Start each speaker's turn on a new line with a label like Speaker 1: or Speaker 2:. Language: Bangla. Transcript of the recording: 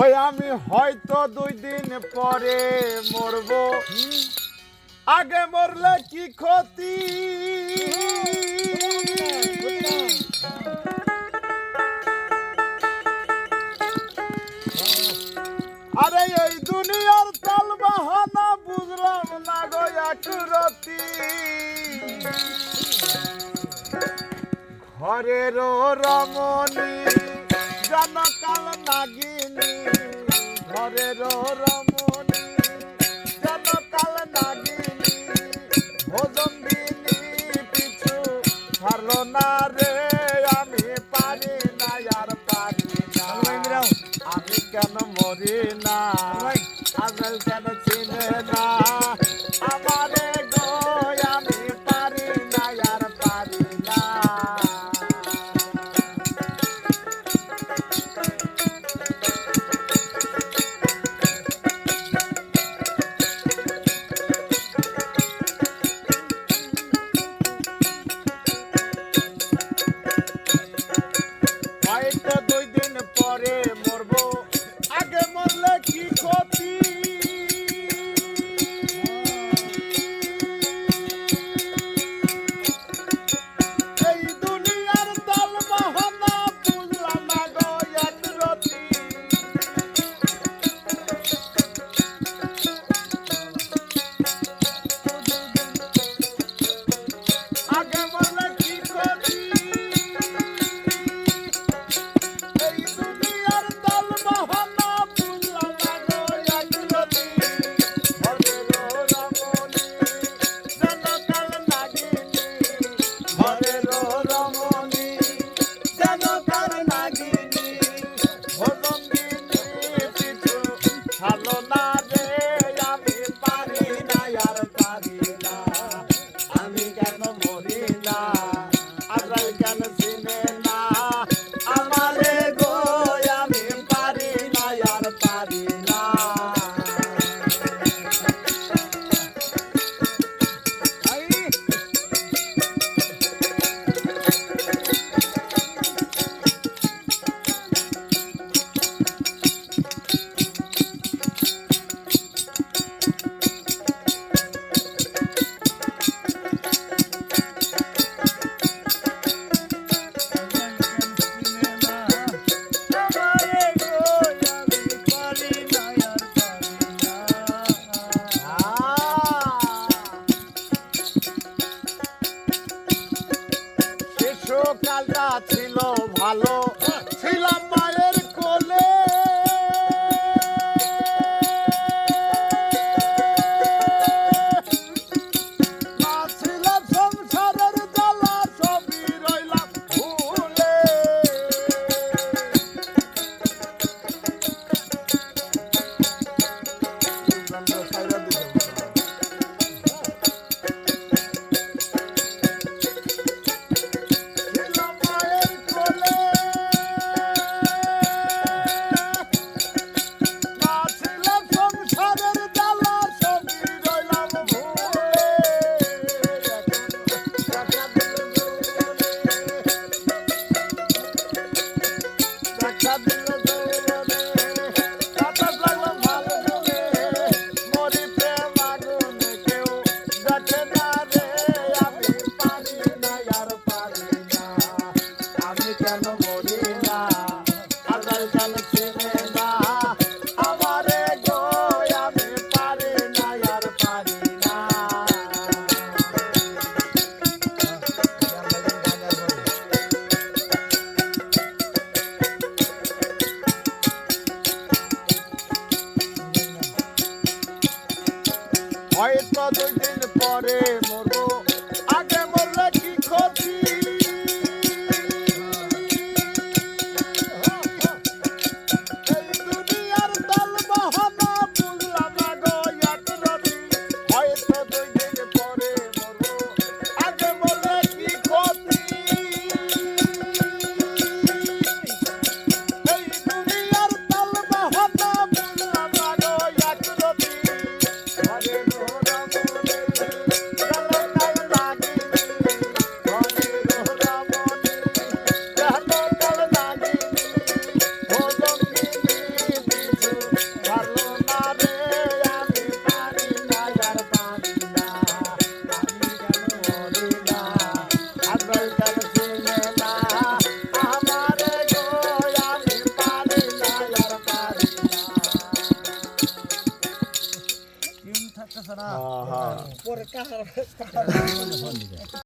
Speaker 1: ওই আমি হয়তো দুই দিন পরে মরবো। আগে মরলে কি ক্ষতি? আরে এই দুনিয়ার তাল বাহানা বুঝলাম না গো একরতি ঘরের রমণী জনকাল নাগিনী। ঘরের রমণী কেন মরি না? আজল কেন Thank you. লাগি কালটা ছিল। I thought they did মরবো
Speaker 2: পরে কাহার